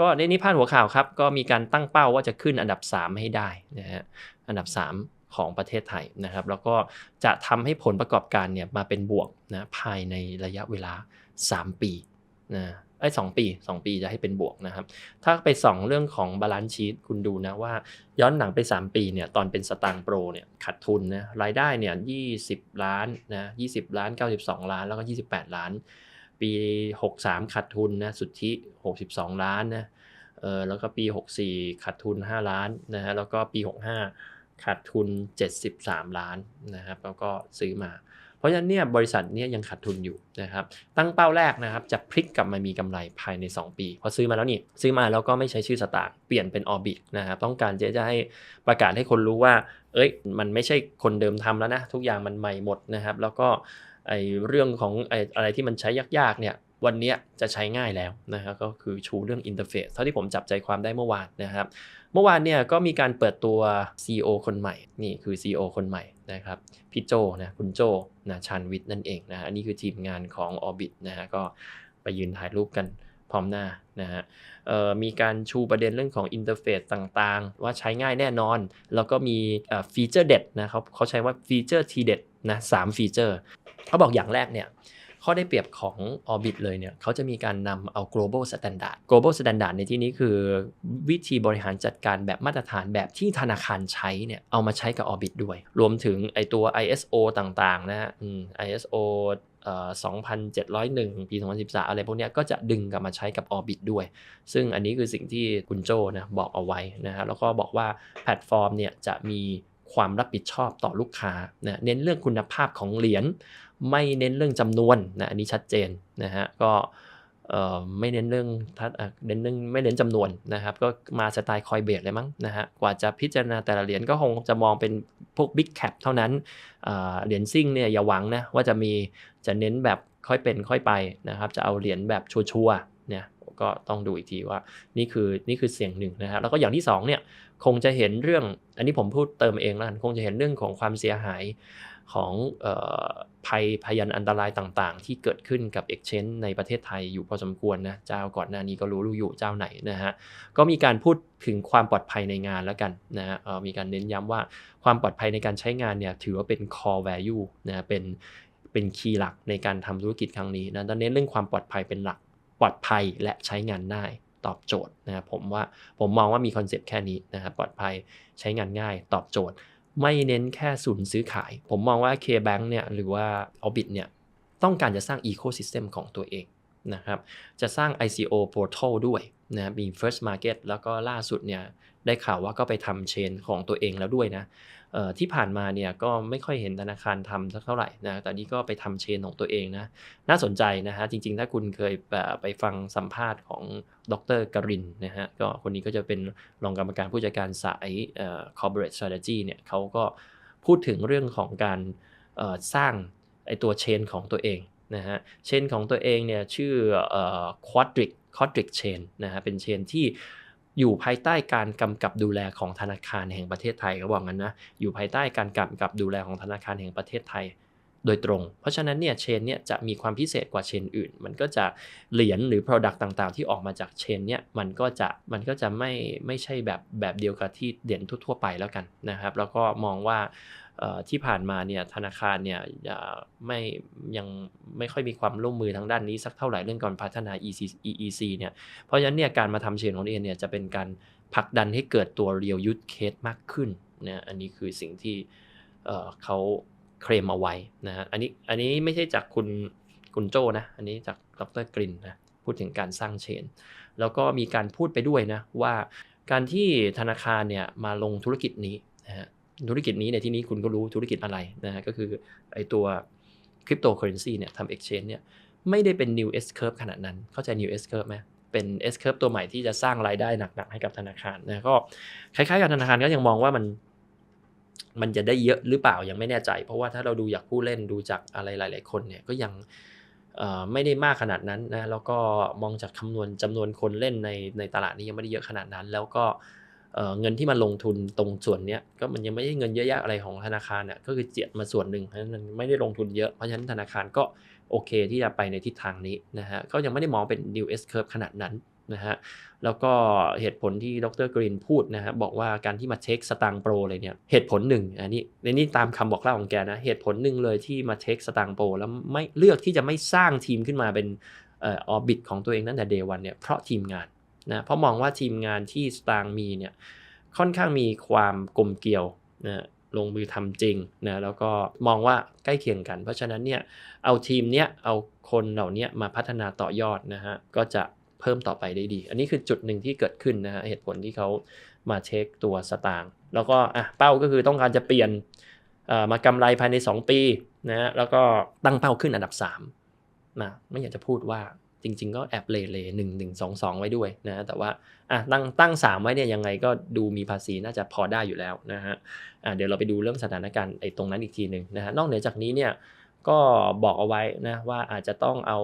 ก็ในนี้พาดหัวข่าวครับ ก็มีการตั้งเป้าว่าจะขึ้นอันดับ 3 ให้ได้นะฮะอันดับ 3 ของประเทศไทยนะครับ แล้วก็จะทำให้ผลประกอบการเนี่ยมาเป็นบวกนะภายในระยะเวลา 3 ปีนะไอ้สองปี 2 ปีจะให้เป็นบวกนะครับ ถ้าไปส่องเรื่องของบาลานซ์ชีตคุณดูนะว่าย้อนหลังไป 3 ปีเนี่ยตอนเป็นสตางค์โปรเนี่ยขาดทุนนะรายได้เนี่ย20ล้านนะ20 ล้าน 92 ล้านแล้วก็ 28 ล้าน 63 ขาดทุนนะสุทธิ 62 ล้านนะเออแล้วก็ปี 64 ขาดทุน 5 ล้านนะฮะแล้วก็ปี 65 ขาดทุน 73 ล้านนะครับแล้วก็ซื้อมา เพราะฉะนั้นเนี่ยบริษัทเนี่ยยังขาดทุนอยู่นะครับตั้งเป้าแรกนะครับจะพลิกกลับมามีกำไรภายใน 2 ปีพอซื้อมาแล้วนี่ซื้อมาแล้วก็ไม่ใช้ชื่อสตาร์เปลี่ยนเป็นออบิทนะครับต้องการจะจะให้ประกาศให้คนรู้ว่า เอ้ยมันไม่ใช่คนเดิมทำแล้วนะทุกอย่างมันใหม่หมดนะครับแล้วก็ ไอเรื่องของไออะไรที่มันใช้ยากๆเนี่ยวันนี้จะใช้ง่ายแล้วนะครับก็คือชูเรื่องอินเทอร์เฟซเท่าที่ผมจับใจความได้เมื่อวานนะครับเมื่อวานเนี่ยก็มีการเปิดตัว CEO คนใหม่ นี่คือ CEO คนใหม่นะครับพี่โจนะคุณโจนะชันวิทย์นั่นเองนะอันนี้คือทีมงานของ Orbit นะฮะก็ไปยืนถ่ายรูปกันพร้อมหน้านะฮะมีการชูประเด็นเรื่องของอินเทอร์เฟซต่างๆ ว่าใช้ง่ายแน่นอน แล้วก็มีฟีเจอร์เด็ดนะเขาเขาใช้ว่าฟีเจอร์ทีเด็ดนะสามฟีเจอร์ เขาบอกอย่างแรกเนี่ยข้อได้เปรียบของ Orbit เลยเนี่ยเขาจะมีการนำเอา global standard global standard ในที่นี้คือวิธีบริหารจัดการแบบมาตรฐานแบบที่ธนาคารใช้เนี่ยเอามาใช้กับ Orbit ด้วย รวมถึงไอตัว ISO ต่างๆนะฮะ ISO 2,701 ปี 2013 อะไรพวกนี้ก็จะดึงกลับมาใช้กับ Orbit ด้วย ซึ่งอันนี้คือสิ่งที่คุณโจนะบอกเอาไว้นะฮะแล้วก็บอกว่าแพลตฟอร์มเนี่ยจะมีความรับผิดชอบต่อลูกค้านะเน้นเรื่องคุณภาพของเหรียญ ไม่เน้นเรื่องจำนวนนะอันนี้ชัดเจนนะฮะก็ไม่เน้นเรื่องทัดเน้นเรื่องไม่เน้นจำนวนนะครับก็มาสไตล์คอยเบสเลยมั้งนะฮะกว่าจะพิจารณาแต่ละเหรียญก็คงจะมองเป็นพวกบิ๊กแคปเท่านั้นเหรียญซิ่งเนี่ยอย่าหวังนะว่าจะมีจะเน้นแบบค่อยเป็นค่อยไปนะครับจะเอาเหรียญแบบชัวร์เนี่ยก็ต้องดูอีกทีว่านี่คือนี่คือเสียงหนึ่งนะครับแล้วก็อย่างที่2เนี่ยคงจะเห็นเรื่องอันนี้ผมพูดเติมเองแล้วคงจะเห็นเรื่องของความเสียหาย ของภัยพยันอันตรายต่างๆ ที่เกิดขึ้นกับ Exchange ในประเทศไทยอยู่พอสมควรนะเจ้าก่อนหน้านี้ก็รู้รู้อยู่เจ้าไหนนะฮะก็มีการพูดถึงความปลอดภัยในงานแล้วกันนะฮะมีการเน้นย้ำว่าความปลอดภัยในการใช้งานเนี่ยถือว่าเป็น core value นะเป็นเป็นคีย์หลักในการทำธุรกิจครั้งนี้นะตอนนี้เรื่องความปลอดภัยเป็นหลักปลอดภัยและใช้งานง่ายตอบโจทย์นะครับผมว่าผมมองว่ามีคอนเซปต์แค่นี้นะครับปลอดภัยใช้งานง่ายตอบโจทย์ ไม่เน้นแค่ศูนย์ซื้อขาย ผมมองว่า K-Bank เนี่ยหรือว่า Orbit เนี่ยต้องการจะสร้าง Ecosystem ของตัวเองนะครับ จะสร้าง ICO Portal ด้วยนะมี First Market แล้วก็ล่าสุดเนี่ยได้ข่าวว่าก็ไปทำเชนของตัวเองแล้วด้วยนะ ที่ผ่านมาเนี่ยก็ไม่ค่อยเห็นธนาคารทำสักเท่าไหร่นะแต่นี้ก็ไปทำเชนของตัวเองนะน่าสนใจนะฮะจริงๆ ถ้าคุณเคยไปฟังสัมภาษณ์ของดรกรินนะฮะก็คนนี้ก็จะเป็นรองกรรมการผู้จัดการสาย corporate strategy เนี่ยเขาก็พูดถึงเรื่องของการสร้างไอตัวเชนของตัวเองนะฮะเชนของตัวเองเนี่ยชื่อ quadric quadric chain นะฮะเป็นเชนที่ อยู่ภายใต้การกำกับดูแลของธนาคารแห่งประเทศไทยเขาบอกงั้นนะอยู่ภายใต้การกำกับดูแลของธนาคารแห่งประเทศไทย โดยตรง เพราะฉะนั้นเนี่ยเชนเนี่ยจะมีความพิเศษกว่าเชนอื่น มันก็จะเหรียญหรือ Product ต่างๆ ที่ออกมาจากเชนเนี่ยมันก็จะมันก็จะไม่ไม่ใช่แบบแบบเดียวกับที่เหรียญทั่ว ๆ ไปแล้วกันนะครับ แล้วก็มองว่าที่ผ่านมาเนี่ยธนาคารเนี่ยไม่ยังไม่ค่อยมีความร่วมมือทางด้านนี้สักเท่าไหร่เรื่องการพัฒนา EEC เนี่ยเพราะฉะนั้นเนี่ยการมาทำเชนของเองเนี่ยจะเป็นการผลักดันให้เกิดตัว real use case มากขึ้นนะอันนี้คือสิ่งที่เขา เคลมเอาไว้นะฮะอันนี้อันนี้ไม่ใช่จากคุณคุณโจนะ อันนี้จากดรกรินนะพูดถึงการสร้างเชน แล้วก็มีการพูดไปด้วยนะว่าการที่ธนาคารเนี่ยมาลงธุรกิจนี้นะฮะธุรกิจนี้ในที่นี้คุณก็รู้ธุรกิจอะไรนะฮะก็คือไอตัวคริปโตเคอเรนซีเนี่ยทำเอ็กชแนนเนี่ยไม่ได้เป็น new S curve ขนาดนั้น เข้าใจ new S curve ไหมเป็น S curve ตัวใหม่ที่จะสร้างรายได้หนักๆให้กับธนาคารนะก็คล้ายๆกับธนาคารก็ยังมองว่ามัน มันจะได้เยอะหรือเปล่ายังไม่แน่ใจ เพราะว่าถ้าเราดูอยากผู้เล่นดูจากอะไรหลาย ๆ คนเนี่ยก็ยังไม่ได้มากขนาดนั้นนะแล้วก็มองจากคำนวณจำนวนคนเล่นในในตลาดนี้ยังไม่ได้เยอะขนาดนั้น แล้วก็เงินที่มันลงทุนตรงส่วนนี้ก็มันยังไม่ได้เงินเยอะแยะอะไรของธนาคารเนี่ยก็คือเจียดมาส่วนหนึ่งเพราะฉะนั้นไม่ได้ลงทุนเยอะเพราะฉะนั้นธนาคารก็โอเคที่จะไปในทิศทางนี้นะฮะก็ยังไม่ได้มองเป็น new S curve ขนาดนั้น นะฮะแล้วก็เหตุผลที่ดรกรีนพูดนะฮะบอกว่าการที่มาเทคสตางโปรเลยเนี่ยเหตุผลหนึ่งอันนี้ในนี้ตามคำบอกเล่าของแกนะเหตุผลหนึ่งเลยที่มาเทคสตางโปรแล้วไม่เลือกที่จะไม่สร้างทีมขึ้นมาเป็นเอออบิทของตัวเองตั้งแต่เดวันเนี่ยเพราะทีมงานนะเพราะมองว่าทีมงานที่สตางมีเนี่ยค่อนข้างมีความกลมเกลียวนะลงมือทำจริงนะแล้วก็มองว่าใกล้เคียงกัน เพราะฉะนั้นเนี่ยเอาทีมเนี้ยเอาคนเหล่านี้มาพัฒนาต่อยอดนะฮะก็จะ เพิ่มต่อไปได้ดี อันนี้คือจุดหนึ่งที่เกิดขึ้นนะฮะเหตุผลที่เขามาเช็คตัวสตางค์แล้วก็อะเป้าก็คือต้องการจะเปลี่ยนมากำไรภายใน 2 ปีนะฮะแล้วก็ตั้งเป้าขึ้นอันดับ3นะไม่อยากจะพูดว่าจริงๆ ก็แอบเลเลหนึ่งหนึ่งสองสองไว้ด้วยนะแต่ว่าอะตั้งตั้งสามไว้เนี่ยยังไงก็ดูมีภาษีน่าจะพอได้อยู่แล้วนะฮะอะเดี๋ยวเราไปดูเรื่องสถานการณ์ไอ้ตรงนั้นอีกทีหนึ่งนะฮะนอกเหนือจากนี้เนี่ย ก็บอกเอาไว้นะว่าอาจจะต้องเอา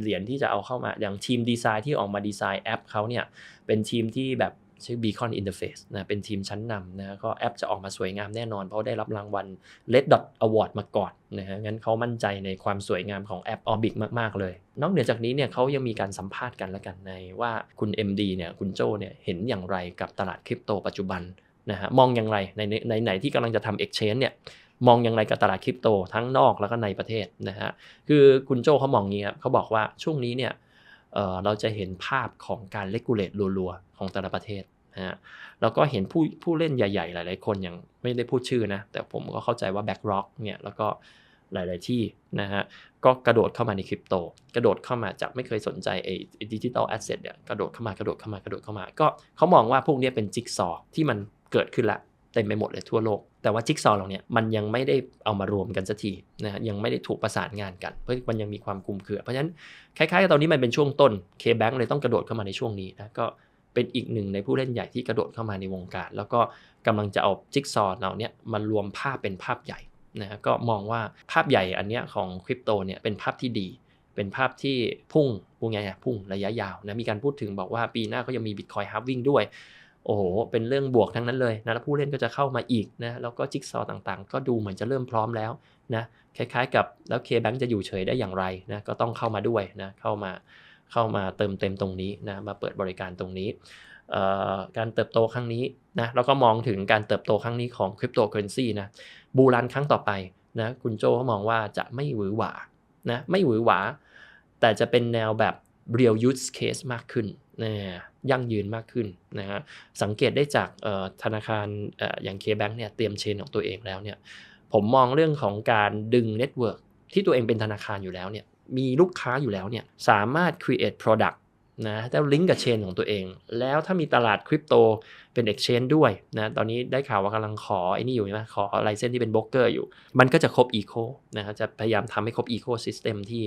เหรียญที่จะเอาเข้ามาอย่างทีมดีไซน์ที่ออกมาดีไซน์แอปเขาเนี่ยเป็นทีมที่แบบชื่อ Beacon Interface นะเป็นทีมชั้นนำนะก็แอปจะออกมาสวยงามแน่นอน เพราะได้รับรางวัล Red Dot Award มาก่อนนะฮะงั้นเขามั่นใจในความสวยงามของแอป Orbit มาก ๆ เลย นอกเหนือจากนี้เนี่ยเขายังมีการสัมภาษณ์กันแล้วกันในว่าคุณ MD เนี่ยคุณโจเนี่ยเห็นอย่างไรกับตลาดคริปโตปัจจุบันนะฮะมองอย่างไรในในไหนที่กำลังจะทำ Exchange เนี่ย มองอย่างไรกับตลาดคริปโตทั้งนอกแล้วก็ในประเทศนะฮะคือคุณโจเขามองงี้ครับเขาบอกว่าช่วงนี้เนี่ยเเราจะเห็นภาพของการเลกูเลตรัวๆของแต่ละประเทศนะฮะแล้วก็เห็นผู้ผู้เล่นใหญ่ๆ หลายๆ คนอย่างไม่ได้พูดชื่อนะ แต่ผมก็เข้าใจว่า BlackRock เนี่ยแล้วก็หลาย ๆ ที่นะฮะก็กระโดดเข้ามาในคริปโต กระโดดเข้ามาจากไม่เคยสนใจไอ้ดิจิตอลแอสเซทเนี่ยกระโดดเข้ามากระโดดเข้ามากระโดดเข้ามา ก็เขามองว่าพวกนี้เป็นจิ๊กซอที่มันเกิดขึ้นละเต็มไปหมดเลยทั่วโลก แต่ว่าจิ๊กซอเหล่านี้มันยังไม่ได้เอามารวมกันสักทีนะฮะยังไม่ได้ถูกประสานงานกัน เพราะมันยังมีความคลุมเครือ เพราะฉะนั้นคล้ายๆกับตอนนี้มันเป็นช่วงต้น K-Bank เลยต้องกระโดดเข้ามาในช่วงนี้นะก็เป็นอีกหนึ่งในผู้เล่นใหญ่ที่กระโดดเข้ามาในวงการ แล้วก็กำลังจะเอาจิ๊กซอว์เหล่านี้มารวมภาพเป็นภาพใหญ่นะฮะก็มองว่าภาพใหญ่อันเนี้ยของคริปโตเนี่ยเป็นภาพที่ดีเป็นภาพที่พุ่งพุ่งไงพุ่งระยะยาวนะมีการพูดถึงบอกว่าปีหน้าก็ยังมี Bitcoin halving ด้วย โอ้โห เป็นเรื่องบวกทั้งนั้นเลยนะ แล้วผู้เล่นก็จะเข้ามาอีกนะ แล้วก็จิ๊กซอว์ต่างๆ ก็ดูเหมือนจะเริ่มพร้อมแล้วนะ คล้ายๆ กับแล้วเคแบงจะอยู่เฉยได้อย่างไรนะ ก็ต้องเข้ามาด้วยนะ เข้ามา เข้ามาเติมเต็มตรงนี้นะ มาเปิดบริการตรงนี้ การเติบโตครั้งนี้นะ แล้วก็มองถึงการเติบโตครั้งนี้ของคริปโตเคอเรนซีนะ บูรันครั้งต่อไปนะ คุณโจเขามองว่าจะไม่หวือหวา นะ ไม่หวือหวา แต่จะเป็นแนวแบบ real use case มากขึ้นนะยั่งยืนมากขึ้นนะฮะสังเกตได้จากธนาคารอย่าง K-Bank เนี่ยเตรียมเชนของตัวเองแล้วเนี่ยผมมองเรื่องของการดึงเน็ตเวิร์กที่ตัวเองเป็นธนาคารอยู่แล้วเนี่ยมีลูกค้าอยู่แล้วเนี่ยสามารถ create product นะแล้วลิงก์กับเชนของตัวเอง แล้วถ้ามีตลาดคริปโตเป็น Exchange ด้วยนะตอนนี้ได้ข่าวว่ากำลังขอไอ้นี่อยู่นะขอไลเซนที่เป็นบล็อกเกอร์อยู่ มันก็จะครบอีโคนะจะพยายามทำให้ครบอีโคซิสเต็มที่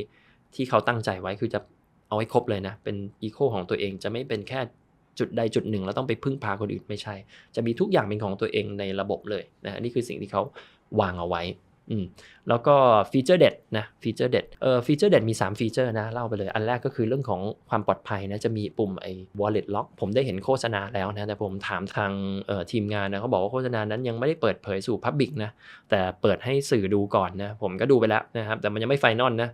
ที่เขาตั้งใจไว้คือจะ เอาให้ครบเลยนะ เป็นอีโคของตัวเองจะไม่เป็นแค่จุดใดจุดหนึ่ง แล้วต้องไปพึ่งพาคนอื่นไม่ใช่ จะมีทุกอย่างเป็นของตัวเองในระบบเลยนะนี่คือสิ่งที่เขาวางเอาไว้อืมแล้วก็ฟีเจอร์เด็ดนะฟีเจอร์เด็ดเออฟีเจอร์เด็ดมี 3 ฟีเจอร์นะเล่าไปเลย อันแรกก็คือเรื่องของความปลอดภัยนะจะมีปุ่มไอ้ wallet lock ผมได้เห็นโฆษณาแล้วนะแต่ผมถามทางเอ่อทีมงานนะเขาบอกว่าโฆษณานั้นยังไม่ได้เปิดเผยสู่ Public นะแต่เปิดให้สื่อดูก่อนนะผมก็ดูไปแล้วนะครับแต่มันยังไม่ไฟนอลนะ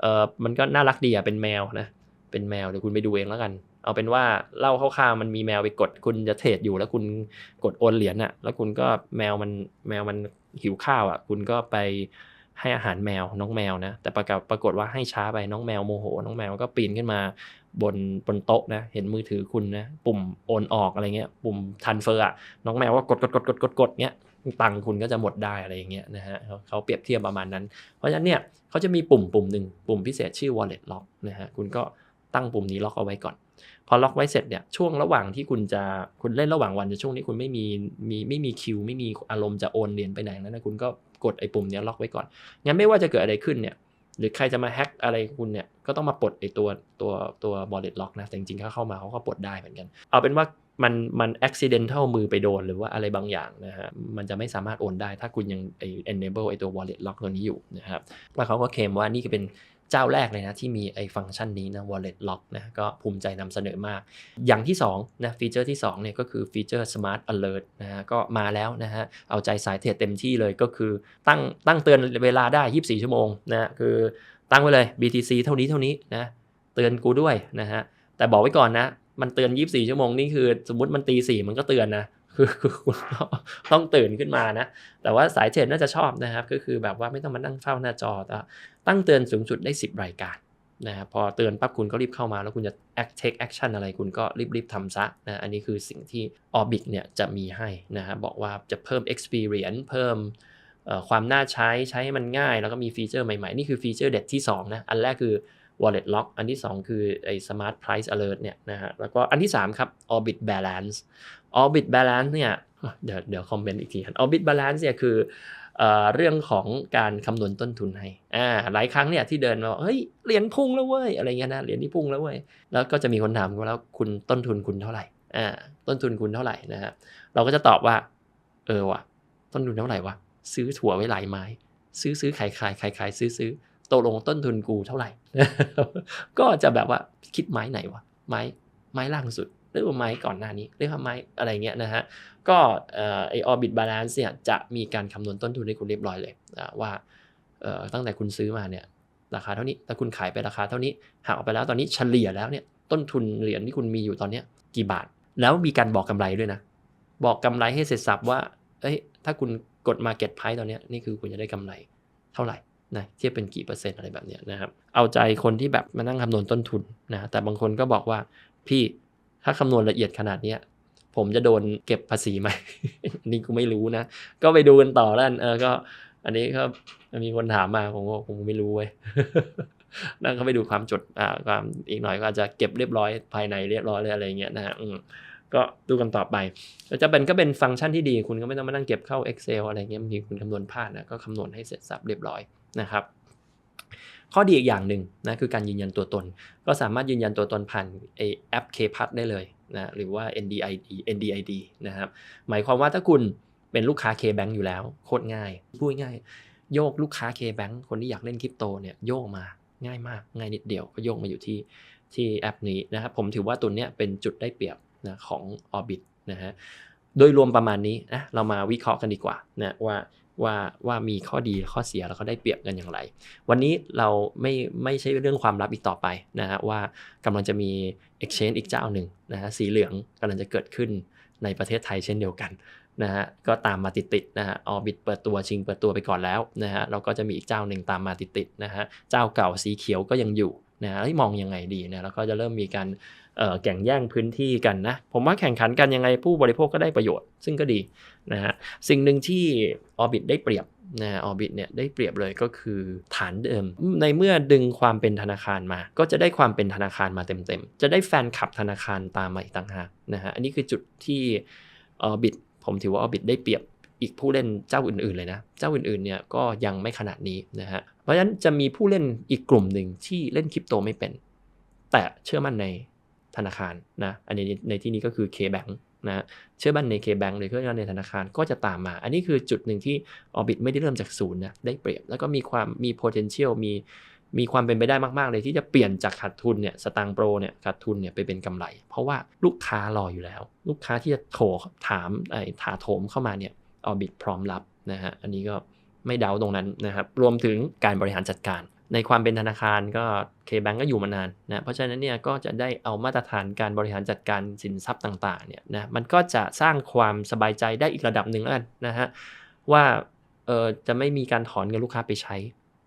เออมันก็น่ารักดีอะเป็นแมวนะ เป็นแมวเดี๋ยวคุณไปดูเองแล้วกัน เอาเป็นว่าเล่าคร่าวๆมันมีแมวไปกด คุณจะเทรดอยู่แล้วคุณกดโอนเหรียญอะแล้วคุณก็แมวมันแมวมันหิวข้าวอะคุณก็ไปให้อาหารแมวน้องแมวนะ แต่ปรากฏปรากฏว่าให้ช้าไปน้องแมวโมโห น้องแมวก็ปีนขึ้นมาบนบนโต๊ะนะ เห็นมือถือคุณนะ ปุ่มโอนออกอะไรเงี้ย ปุ่มทันเฟอร์อะน้องแมวก็กดกดกดกดกดกดเงี้ย ตังคุณก็จะหมดได้อะไรอย่างเงี้ยนะฮะเขาเปรียบเทียบประมาณนั้น เพราะฉะนั้นเนี่ยเขาจะมีปุ่มปุ่มหนึ่งปุ่มพิเศษชื่อ wallet lock นะฮะคุณก็ตั้งปุ่มนี้ล็อกเอาไว้ก่อน พอล็อกไว้เสร็จเนี่ยช่วงระหว่างที่คุณจะคุณเล่นระหว่างวันจะช่วงนี้คุณไม่มีมีไม่มีคิว ไม่มีอารมณ์จะโอนเหรียญไปไหนแล้วนะคุณก็กดไอ้ปุ่มนี้ล็อกไว้ก่อนงั้นไม่ว่าจะเกิดอะไรขึ้นเนี่ยหรือใครจะมาแฮ็กอะไรคุณเนี่ยก็ต้องมาปลดไอ้ตัวตัวตัวบอลเลตล็อกนะแต่จริงๆถ้าเข้ามาเขาก็ปลดได้เหมือนกัน เอาเป็นว่า มันมัน accidental มือไปโดนหรือว่าอะไรบางอย่างนะฮะมันจะไม่สามารถโอนได้ถ้าคุณยังไอ้ enable ไอ้ตัว wallet lock ตัวนี้อยู่นะครับแล้วเขาก็เคลมว่านี่เป็นเจ้าแรกเลยนะ ที่มีไอ้ฟังก์ชันนี้นะ wallet lock นะก็ภูมิใจนำเสนอมาก อย่างที่2นะฟีเจอร์ที่2เนี่ยก็คือฟีเจอร์ smart alert นะฮะก็มาแล้วนะฮะเอาใจสายเทรดเต็มที่เลยก็คือตั้งตั้งเตือนเวลาได้ 24 ชั่วโมงนะคือตั้งไว้เลย BTC เท่านี้เท่านี้นะเตือนกูด้วยนะฮะแต่บอกไว้ก่อนนะ มันเตือน 24 ชั่วโมงนี่คือ สมมติมันตีสี่มันก็เตือนนะคือคุณต้องตื่นขึ้นมานะ แต่ว่าสายเทรดน่าจะชอบนะครับ ก็คือแบบว่าไม่ต้องมานั่งเฝ้าหน้าจอต,ตั้งเตือนสูงสุดได้ 10 รายการนะครับพอเตือนปั๊บคุณก็รีบเข้ามาแล้วคุณจะ act take action อะไรคุณก็รีบๆทำซะนะอันนี้คือสิ่งที่ Orbit เนี่ยจะมีให้นะครับบอกว่าจะเพิ่ม experience เพิ่มความน่าใช้ใช้ให้มันง่าย แล้วก็มีฟีเจอร์ใหม่ๆ นี่คือฟีเจอร์เด็ดที่2นะอันแรกคือ wallet lock อันที่ 2 คือไอ้ smart price alert เนี่ยนะฮะแล้วก็อันที่ 3 ครับ orbit balance orbit balance เนี่ยเดี๋ยวเดี๋ยวคอมเมนต์อีกที orbit balance เนี่ยคือเอเรื่องของการคำนวณต้นทุนให้อ่าหลายครั้งเนี่ยที่เดินมาเฮ้ยเหรียญพุ่งแล้วเว้ยอะไรเงี้ยนะเหรียญที่พุ่งแล้วเว้ยแล้วก็จะมีคนถามว่าแล้วคุณต้นทุนคุณเท่าไหร่อ่าต้นทุนคุณเท่าไหร่นะฮะเราก็จะตอบว่า เออว่ะต้นทุนเท่าไหร่วะซื้อถั่วไว้หลายไม้ ซื้อซื้อขายขายขายขายซื้อซื้อ ตกลงต้นทุนกูเท่าไหร่ ก็จะแบบว่าคิดไม้ไหนวะไม้ไม้ล่างสุดหรือว่าไม้ก่อนหน้านี้หรือว่าไม้อะไรเงี้ยนะฮะก็เออไอออร์บิทบาลานซ์เนี่ยจะมีการคำนวณต้นทุนให้คุณเรียบร้อยเลยว่าตั้งแต่คุณซื้อมาเนี่ยราคาเท่านี้แต่คุณขายไปราคาเท่านี้หักออกไปแล้วตอนนี้เฉลี่ยแล้วเนี่ยต้นทุนเหรียญที่คุณมีอยู่ตอนเนี้กี่บาท แล้วมีการบอกกำไรด้วยนะ บอกกำไรให้เสร็จสับว่าเอ้ยถ้าคุณกด Market Price ตอนนี้นี่คือคุณจะได้กำไรเท่าไหร่ นะเทียบเป็นกี่เปอร์เซ็นต์อะไรแบบเนี้ยนะครับ เอาใจคนที่แบบมานั่งคำนวณต้นทุนนะแต่บางคนก็บอกว่าพี่ถ้าคำนวณละเอียดขนาดเนี้ยผมจะโดนเก็บภาษีไหมนนี้กูไม่รู้นะ ก็ไปดูกันต่อแล้วเออก็ อันนี้ก็มีคนถามมาผมก็ผมไม่รู้เว้ยนั่นก็ไปดูความจดอ่าความอีกหน่อยก็อาจจะเก็บเรียบร้อยภายในเรียบร้อยเลยอะไรเงี้ยนะฮะก็ดูกันต่อไปแล้วจะเป็นก็เป็นฟังก์ชันที่ดี คุณก็ไม่ต้องมานั่งเก็บเข้า Excel อะไรเงี้ยบางทีคุณคำนวณพลาดนะก็คำนวณให้เสร็จสับเรียบร้อย นะครับ ข้อดีอีกอย่างหนึ่งนะคือการยืนยันตัวตน ก็สามารถยืนยันตัวตนผ่านแอป KPass ได้เลยนะหรือว่า NDID NDID นะครับหมายความว่าถ้าคุณเป็นลูกค้า KBank อยู่แล้ว โคตรง่ายพูดง่าย โยกลูกค้า KBank คนที่อยากเล่นคริปโตเนี่ยโยกมาง่ายมาก ง่ายนิดเดียวก็โยกมาอยู่ที่ที่แอปนี้นะครับผมถือว่าตัวเนี้ยเป็นจุดได้เปรียบนะของ Orbit นะฮะโดยรวมประมาณนี้นะเรามาวิเคราะห์กันดีกว่านะว่า ว่าว่ามีข้อดีข้อเสียแล้วก็ได้เปรียบกันอย่างไร วันนี้เราไม่ไม่ใช่เรื่องความลับอีกต่อไปนะฮะว่ากำลังจะมี exchange อีกเจ้าหนึ่งนะฮะสีเหลืองกำลังจะเกิดขึ้นในประเทศไทยเช่นเดียวกันนะฮะก็ตามมาติดๆนะฮะออบิทเปิดตัวชิงเปิดตัวไปก่อนแล้วนะฮะเราก็จะมีอีกเจ้าหนึ่งตามมาติดๆนะฮะเจ้าเก่าสีเขียวก็ยังอยู่นะฮะมองยังไงดีนะแล้วก็จะเริ่มมีการ แข่งแย่งพื้นที่กันนะ ผมว่าแข่งขันกันยังไงผู้บริโภคก็ได้ประโยชน์ ซึ่งก็ดีนะฮะสิ่งหนึ่งที่ออบิทได้เปรียบนะออบิทเนี่ยได้เปรียบเลยก็คือฐานเดิม ในเมื่อดึงความเป็นธนาคารมา ก็จะได้ความเป็นธนาคารมาเต็มๆ จะได้แฟนคลับธนาคารตามมาอีกต่างหากนะฮะอันนี้คือจุดที่ออบิทผมถือว่าออบิทได้เปรียบอีกผู้เล่นเจ้าอื่นๆเลยนะ เจ้าอื่นๆเนี่ยก็ยังไม่ขนาดนี้นะฮะเพราะฉะนั้นจะมีผู้เล่นอีกกลุ่มหนึ่งที่เล่นคริปโตไม่เป็น แต่เชื่อมั่นใน ธนาคารนะอันนี้ในที่นี้ก็คือ K-Bank นะเชื่อมั่นใน K-Bank หรือเชื่อมั่นในธนาคารก็จะตามมา อันนี้คือจุดหนึ่งที่ Orbit ไม่ได้เริ่มจากศูนย์นะได้เปรียบ แล้วก็มีความมี potential มีมีความเป็นไปได้มาก ๆ เลยที่จะเปลี่ยนจากขาดทุนเนี่ยสตางโปรเนี่ยขาดทุนเนี่ยไปเป็นกำไร เพราะว่าลูกค้ารออยู่แล้ว ลูกค้าที่จะโถถามไอ้ถาโถมเข้ามาเนี่ย Orbit พร้อมรับนะฮะอันนี้ก็ไม่เดาตรงนั้นนะครับรวมถึงการบริหารจัดการ ในความเป็นธนาคารก็ K-Bank ก็อยู่มานานนะเพราะฉะนั้นเนี่ยก็จะได้เอามาตรฐานการบริหารจัดการสินทรัพย์ต่างๆเนี่ยนะมันก็จะสร้างความสบายใจได้อีกระดับหนึ่งแล้วกันนะฮะว่าเออจะไม่มีการถอนเงินลูกค้าไปใช้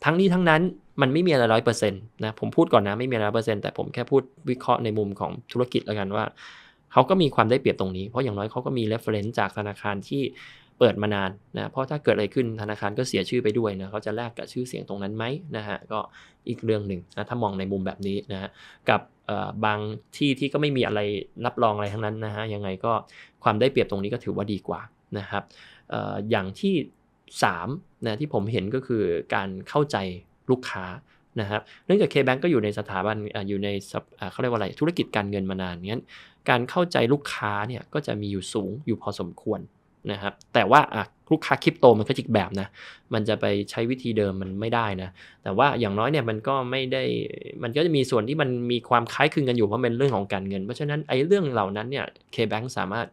ทั้งนี้ทั้งนั้นมันไม่มีอะไรร้อยเปอร์เซ็นต์นะผมพูดก่อนนะไม่มีอะไรร้อยเปอร์เซ็นต์แต่ผมแค่พูดวิเคราะห์ในมุมของธุรกิจแล้วกันว่าเขาก็มีความได้เปรียบตรงนี้ เพราะอย่างน้อยเขาก็มี reference จากธนาคารที่ เปิดมานานนะเพราะถ้าเกิดอะไรขึ้นธนาคารก็เสียชื่อไปด้วยนะเขาจะแลกกับชื่อเสียงตรงนั้นไหมนะฮะก็อีกเรื่องหนึ่งนะถ้ามองในมุมแบบนี้นะฮะกับบางที่ที่ก็ไม่มีอะไรรับรองอะไรทั้งนั้นนะฮะยังไงก็ความได้เปรียบตรงนี้ก็ถือว่าดีกว่านะครับออย่างที่3นะที่ผมเห็นก็คือการเข้าใจลูกค้านะครับเนื่องจาก K-Bank ก็อยู่ในสถาบันออยู่ในเขาเรียกว่าอะไรธุรกิจการเงินมานานงั้นการเข้าใจลูกค้าเนี่ยก็จะมีอยู่สูงอยู่พอสมควร นะครับแต่ว่าลูกค้าคริปโตมันก็จิกแบบนะ มันจะไปใช้วิธีเดิมมันไม่ได้นะ แต่ว่าอย่างน้อยเนี่ยมันก็ไม่ได้ มันก็จะมีส่วนที่มันมีความคล้ายคลึงกันอยู่เพราะเป็นเรื่องของการเงิน เพราะฉะนั้นไอ้เรื่องเหล่านั้นเนี่ย K-Bank สามารถ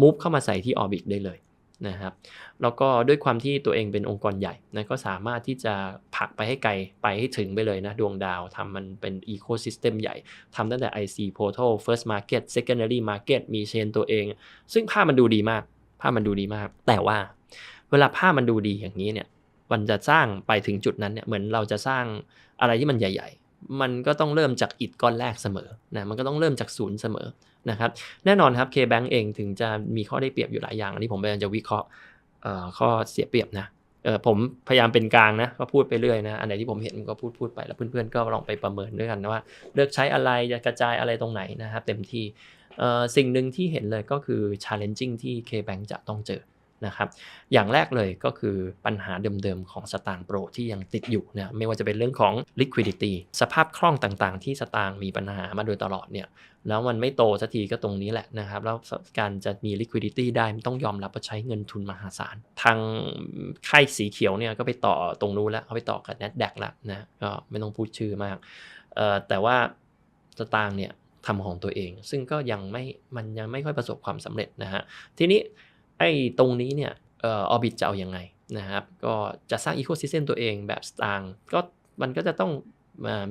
move เข้ามาใส่ที่ Orbit ได้เลยนะครับ แล้วก็ด้วยความที่ตัวเองเป็นองค์กรใหญ่นะก็สามารถที่จะผลักไปให้ไกลไปให้ถึงไปเลยนะ ดวงดาวทำมันเป็นอีโคซิสเต็มใหญ่ทำตั้งแต่ IC Portal First Market Secondary Market มีเชนตัวเอง ซึ่งภาพมันดูดีมาก ภาพมันดูดีมาก แต่ว่าเวลาภาพมันดูดีอย่างนี้เนี่ยมันจะสร้างไปถึงจุดนั้นเนี่ยเหมือนเราจะสร้างอะไรที่มันใหญ่ ๆ มันก็ต้องเริ่มจากอิฐก้อนแรกเสมอนะมันก็ต้องเริ่มจากศูนย์เสมอนะครับแน่นอนครับ K-Bank เองถึงจะมีข้อได้เปรียบอยู่หลายอย่างอันนี้ผมพยายามจะวิเคราะห์ข้อเสียเปรียบนะผมพยายามเป็นกลางนะก็พูดไปเรื่อยนะอันไหนที่ผมเห็นก็พูดพูดไปแล้วเพื่อนๆก็ลองไปประเมินด้วยกันนะว่า เลือกใช้อะไรจะกระจายอะไรตรงไหนนะครับเต็มที่ สิ่งหนึ่งที่เห็นเลยก็คือ challenging ที่ K-Bank จะต้องเจอนะครับอย่างแรกเลยก็คือปัญหาเดิมๆของสตางค์โปรที่ยังติดอยู่นะไม่ว่าจะเป็นเรื่องของ liquidity สภาพคล่องต่างๆ ที่สตางค์มีปัญหามาโดยตลอดเนี่ยแล้วมันไม่โตสักทีก็ตรงนี้แหละนะครับ แล้วการจะมี liquidity ได้มันต้องยอมรับว่าใช้เงินทุนมหาศาล ทางค่ายสีเขียวเนี่ยก็ไปต่อตรงนู้นแล้วเขาไปต่อกับ NASDAQ แล้วนะก็ไม่ต้องพูดชื่อมากแต่ว่าสตางค์เนี่ย ทำของตัวเอง ซึ่งก็ยังไม่มันยังไม่ค่อยประสบความสำเร็จนะฮะทีนี้ไอ้ตรงนี้เนี่ยเออบิทจะเอาอยัางไงนะครับก็จะสร้างอีโคซิสเต็มตัวเองแบบสตางก็มันก็จะต้อง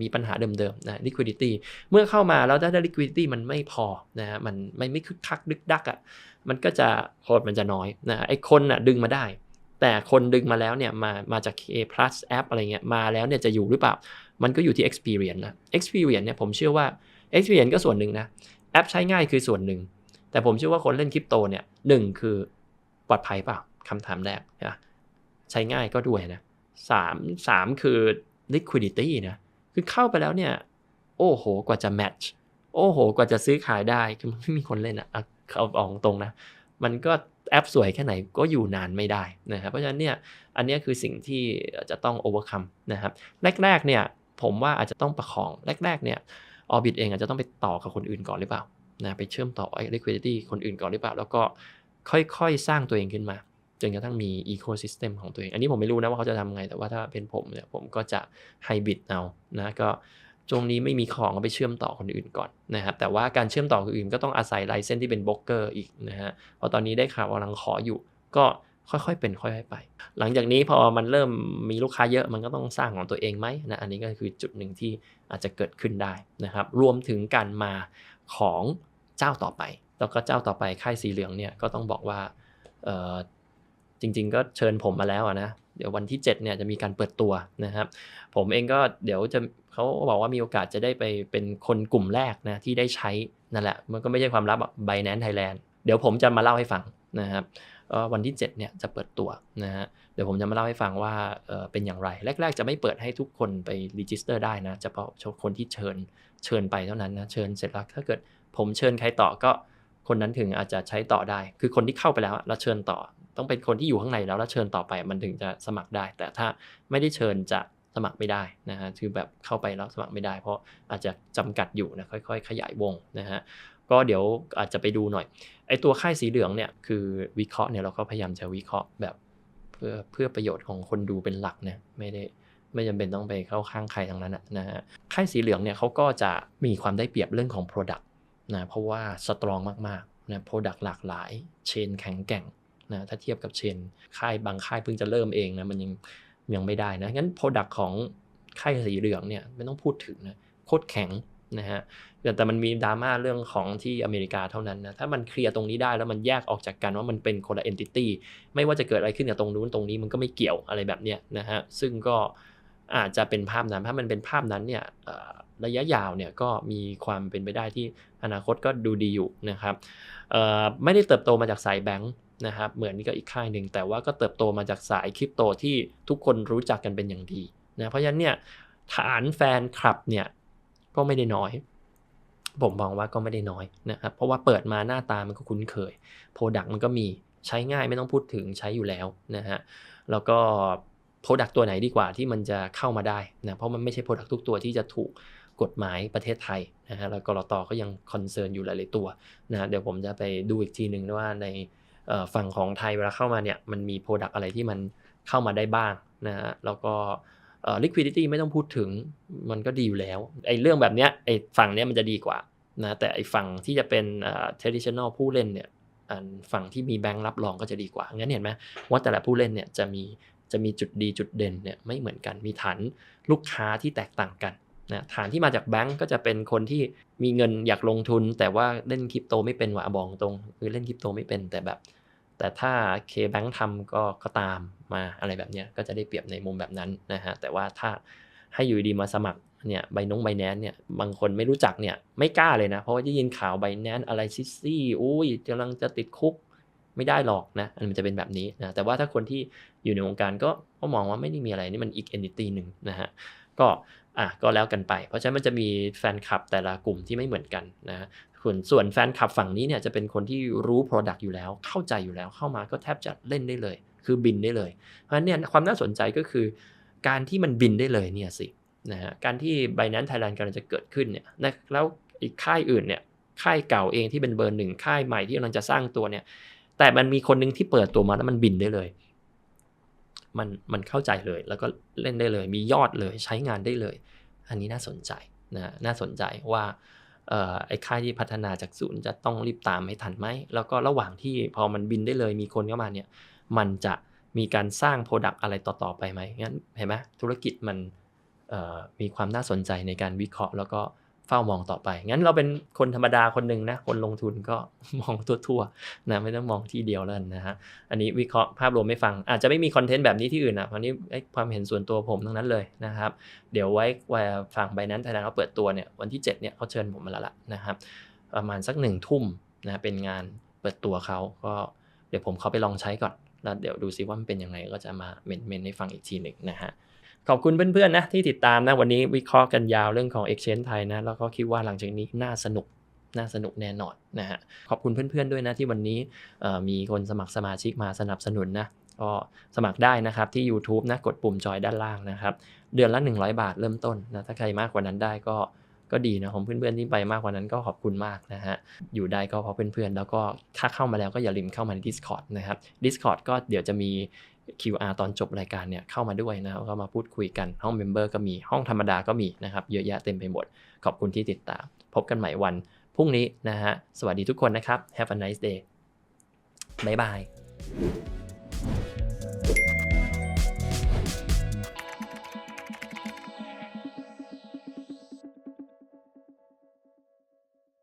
มีปัญหาเดิมๆนะ liquidity เมื่อเข้ามาแล้วถ้า liquidity มันไม่พอนะฮะมันไม่ไม่คึกคักดึกดักอะ่ะมันก็จะโคดมันจะน้อยนะไอ้คนอะดึงมาได้ แต่คนดึงมาแล้วเนี่ยมามาจาก K plus app อะไรเงี้ยมาแล้วเนี่ยจะอยู่หรือเปล่า มันก็อยู่ที่ experience นะ experience เนี่ยผมเชื่อว่า experience ก็ส่วนหนึ่งนะ แอปใช้ง่ายคือส่วนหนึ่ง แต่ผมเชื่อว่าคนเล่นคริปโตเนี่ยหนึ่งคือปลอดภัยเปล่าคำถามแรกนะใช้ง่ายก็ด้วยนะสามสามคือ liquidity นะคือเข้าไปแล้วเนี่ย โอ้โห กว่าจะ match โอ้โห กว่าจะซื้อขายได้คือมันไม่มีคนเล่นอะ่ะเอาออกตรงนะ มันก็แอปสวยแค่ไหนก็อยู่นานไม่ได้นะครับ เพราะฉะนั้นเนี่ยอันนี้คือสิ่งที่จะต้อง overcome นะครับ แรกๆเนี่ยผมว่าอาจจะต้องประคอง แรกๆเนี่ย ออบิทเองอาจจะต้องไปต่อกับคนอื่นก่อนหรือเปล่านะไปเชื่อมต่อไอ้ liquidity คนอื่นก่อนหรือเปล่า แล้วก็ค่อยๆ สร้างตัวเองขึ้นมาจนกระทั่งมีอีโคซิสเต็มของตัวเอง อันนี้ผมไม่รู้นะว่าเขาจะทำไง แต่ว่าถ้าเป็นผมเนี่ยผมก็จะไฮบริดเอานะก็ตรงนี้ไม่มีของก็ไปเชื่อมต่อคนอื่นก่อนนะครับแต่ว่าการเชื่อมต่อคนอื่นก็ต้องอาศัยไลเซนที่เป็นบล็อกเกอร์อีกนะฮะเพราะตอนนี้ได้ข่าวกำลังขออยู่ ก็ ค่อยๆเป็นค่อยๆไป หลังจากนี้พอมันเริ่มมีลูกค้าเยอะมันก็ต้องสร้างของตัวเองไหมนะอันนี้ก็คือจุดหนึ่งที่อาจจะเกิดขึ้นได้นะครับ รวมถึงการมาของเจ้าต่อไป แล้วก็เจ้าต่อไปค่ายสีเหลืองเนี่ยก็ต้องบอกว่าจริง ๆ ก็เชิญผมมาแล้วนะเดี๋ยววันที่7เนี่ยจะมีการเปิดตัวนะครับ ผมเองก็เดี๋ยวจะเขาบอกว่ามีโอกาสจะได้ไปเป็นคนกลุ่มแรกนะที่ได้ใช้นั่นแหละ มันก็ไม่ใช่ความลับไบแนนไทยแลนด์เดี๋ยวผมจะมาเล่าให้ฟังนะครับ วันที่7เนี่ยจะเปิดตัวนะฮะเดี๋ยวผมจะมาเล่าให้ฟังว่าเป็นอย่างไร แรก ๆ จะไม่เปิดให้ทุกคนไปรีจิสเตอร์ได้นะเฉพาะคนที่เชิญเชิญไปเท่านั้นนะเชิญเสร็จแล้วถ้าเกิดผมเชิญใครต่อก็คนนั้นถึงอาจจะใช้ต่อได้ คือคนที่เข้าไปแล้วแล้วเชิญต่อ ต้องเป็นคนที่อยู่ข้างในแล้วแล้วเชิญต่อไปมันถึงจะสมัครได้ แต่ถ้าไม่ได้เชิญจะสมัครไม่ได้นะฮะคือแบบเข้าไปแล้วสมัครไม่ได้ เพราะอาจจะจำกัดอยู่นะค่อย ๆ ขยายวงนะฮะก็เดี๋ยวอาจจะไปดูหน่อย ไอตัวค่ายสีเหลืองเนี่ยคือวิเคราะห์เนี่ยเราก็พยายามจะวิเคราะห์แบบเพื่อเพื่อประโยชน์ของคนดูเป็นหลักเนะไม่ได้ไม่จำเป็นต้องไปเข้าข้างใครทั้งนั้นนะฮะค่ายสีเหลืองเนี่ยเขาก็จะมีความได้เปรียบเรื่องของ Product นะเพราะว่าสตรองมากนะโปรดักต์หลากหลายเชนแข็งแกร่งนะถ้าเทียบกับเชนค่ายบางค่ายเพิ่งจะเริ่มเองนะมันยังยังไม่ได้นะงั้นโปรดักต์ของค่ายสีเหลืองเนี่ยไม่ต้องพูดถึงนะโคตรแข็ง นะฮะแต่มันมีดราม่าเรื่องของที่อเมริกาเท่านั้นนะ ถ้ามันเคลียร์ตรงนี้ได้แล้วมันแยกออกจากกันว่ามันเป็นคนละเอนติตี้ไม่ว่าจะเกิดอะไรขึ้นกับตรงนู้นตรงนี้มันก็ไม่เกี่ยวอะไรแบบเนี้ยนะฮะซึ่งก็อาจจะเป็นภาพนั้นถ้ามันเป็นภาพนั้นเนี่ยระยะยาวเนี่ยก็มีความเป็นไปได้ที่อนาคตก็ดูดีอยู่นะครับไม่ได้เติบโตมาจากสายแบงค์นะครับเหมือนกับอีกค่ายหนึ่งแต่ว่าก็เติบโตมาจากสายคริปโตที่ทุกคนรู้จักกันเป็นอย่างดีนะเพราะฉะนั้นเนี่ยฐานแฟนคลับเนี่ย ก็ไม่ได้น้อย ผมมองว่าก็ไม่ได้น้อยนะครับ เพราะว่าเปิดมาหน้าตามันก็คุ้นเคย โปรดักต์มันก็มีใช้ง่ายไม่ต้องพูดถึงใช้อยู่แล้วนะฮะ แล้วก็โปรดักต์ตัวไหนดีกว่าที่มันจะเข้ามาได้นะเพราะมันไม่ใช่โปรดักต์ทุกตัวที่จะถูกกฎหมายประเทศไทยนะฮะแล้วกรตก็ยังคอนเซิร์นอยู่หลาย ๆ ตัวนะเดี๋ยวผมจะไปดูอีกทีหนึ่งว่าในฝั่งของไทยเวลาเข้ามาเนี่ยมันมีโปรดักต์อะไรที่มันเข้ามาได้บ้างนะฮะแล้วก็ liquidity ไม่ต้องพูดถึงมันก็ดีอยู่แล้วไอ้เรื่องแบบเนี้ยไอ้ฝั่งเนี้ยมันจะดีกว่านะแต่ไอ้ฝั่งที่จะเป็น traditional ผู้เล่นเนี่ยอันฝั่งที่มีแบงค์รับรองก็จะดีกว่างั้นเห็นไหมว่าแต่ละผู้เล่นเนี่ยจะมีจะมีจุดดีจุดเด่นเนี่ยไม่เหมือนกันมีฐานลูกค้าที่แตกต่างกันนะฐานที่มาจากแบงก์ก็จะเป็นคนที่มีเงินอยากลงทุน แต่ว่าเล่นคริปโตไม่เป็นว่ะบอกตรงคือเล่นคริปโตไม่เป็นแต่แบบ แต่ถ้าเคแบงค์ทำก็ก็ตาม มาอะไรแบบเนี้ยก็จะได้เปรียบในมุมแบบนั้นนะฮะแต่ว่าถ้าให้อยู่ดีมาสมัครเนี่ยใบนงใบแนนเนี่ยบางคนไม่รู้จักเนี่ยไม่กล้าเลยนะ เพราะว่าได้ยินข่าวใบแนนอะไรซิซี่อุ้ยกำลังจะติดคุกไม่ได้หรอกนะอันมันจะเป็นแบบนี้นะแต่ว่าถ้าคนที่อยู่ในวงการก็ก็มองว่าไม่ได้มีอะไรนี่มันอีกเอนติตี้หนึ่งนะฮะก็อะก็แล้วกันไป เพราะฉะนั้นมันจะมีแฟนคลับแต่ละกลุ่มที่ไม่เหมือนกันนะฮะส่วนส่วนแฟนคลับฝั่งนี้เนี่ยจะเป็นคนที่รู้ Product อยู่แล้ว เข้าใจอยู่แล้วเข้ามาก็แทบจะเล่นได้เลย คือบินได้เลย เพราะฉะนั้นเนี่ยความน่าสนใจก็คือ การที่มันบินได้เลยเนี่ยสินะฮะการที่ Binance Thailand กำลังจะเกิดขึ้นเนี่ยนะแล้วอีกค่ายอื่นเนี่ยค่ายเก่าเองที่เป็นเบอร์หนึ่งค่ายใหม่ที่กำลังจะสร้างตัวเนี่ย แต่มันมีคนหนึ่งที่เปิดตัวมาแล้วมันบินได้เลย มันมันเข้าใจเลยแล้วก็เล่นได้เลย มียอดเลยใช้งานได้เลย อันนี้น่าสนใจนะน่าสนใจว่าออไอ้ค่ายที่พัฒนาจากศูนย์จะต้องรีบตามให้ทันไหม แล้วก็ระหว่างที่พอมันบินได้เลยมีคนเข้ามาเนี่ย มันจะมีการสร้างโปรดักต์อะไรต่อ ๆ ไปไหมงั้นเห็นไหมธุรกิจมันมีความน่าสนใจในการวิเคราะห์ แล้วก็เฝ้ามองต่อไป งั้นเราเป็นคนธรรมดาคนหนึ่งนะ คนลงทุนก็มองทั่วๆนะไม่ต้องมองที่เดียวแล้วนะฮะ อันนี้วิเคราะห์ภาพรวมไม่ฟัง อาจจะไม่มีคอนเทนต์แบบนี้ที่อื่นนะเพราะนี้ไอ้ความเห็นส่วนตัวผมทั้งนั้นเลยนะครับ เดี๋ยวไว้ไว้ฝั่งใบนั้นไทยแลนด์เขาเปิดตัวเนี่ยวันที่ 7เนี่ยเขาเชิญผมมาแล้วล่ะนะครับประมาณสักหนึ่งทุ่มนะเป็นงานเปิดตัวเขาก็เดี๋ยวผมเขาไปลองใช้ก่อน แล้วเดี๋ยวดูซิว่ามันเป็นยังไงก็จะมาเมนเมนให้ฟังอีกทีหนึ่งนะฮะขอบคุณเพื่อนๆนะที่ติดตามนะวันนี้วิเคราะห์กันยาวเรื่องของ Exchange ไทยนะแล้วก็คิดว่าหลังจากนี้น่าสนุกน่าสนุกแน่นอนนะฮะขอบคุณเพื่อนๆด้วยนะที่วันนี้มีคนสมัครสมาชิกมาสนับสนุนนะก็สมัครได้นะครับที่ YouTube นะกดปุ่มจอยด้านล่างนะครับ เดือนละ 100 บาทเริ่มต้นนะถ้าใครมากกว่านั้นได้ก็ ก็ดีนะผมเพื่อนๆที่ไปมากกว่านั้นก็ขอบคุณมากนะฮะ อยู่ได้ก็เพราะเพื่อนๆ แล้วก็ถ้าเข้ามาแล้วก็อย่าลืมเข้ามาใน Discord นะครับ Discord ก็เดี๋ยวจะมี QR ตอนจบรายการเนี่ยเข้ามาด้วยนะครับก็มาพูดคุยกันห้องเมมเบอร์ก็มีห้องธรรมดาก็มีนะครับเยอะแยะเต็มไปหมด ขอบคุณที่ติดตาม พบกันใหม่วันพรุ่งนี้นะฮะสวัสดีทุกคนนะครับ Have a nice day บ๊ายบาย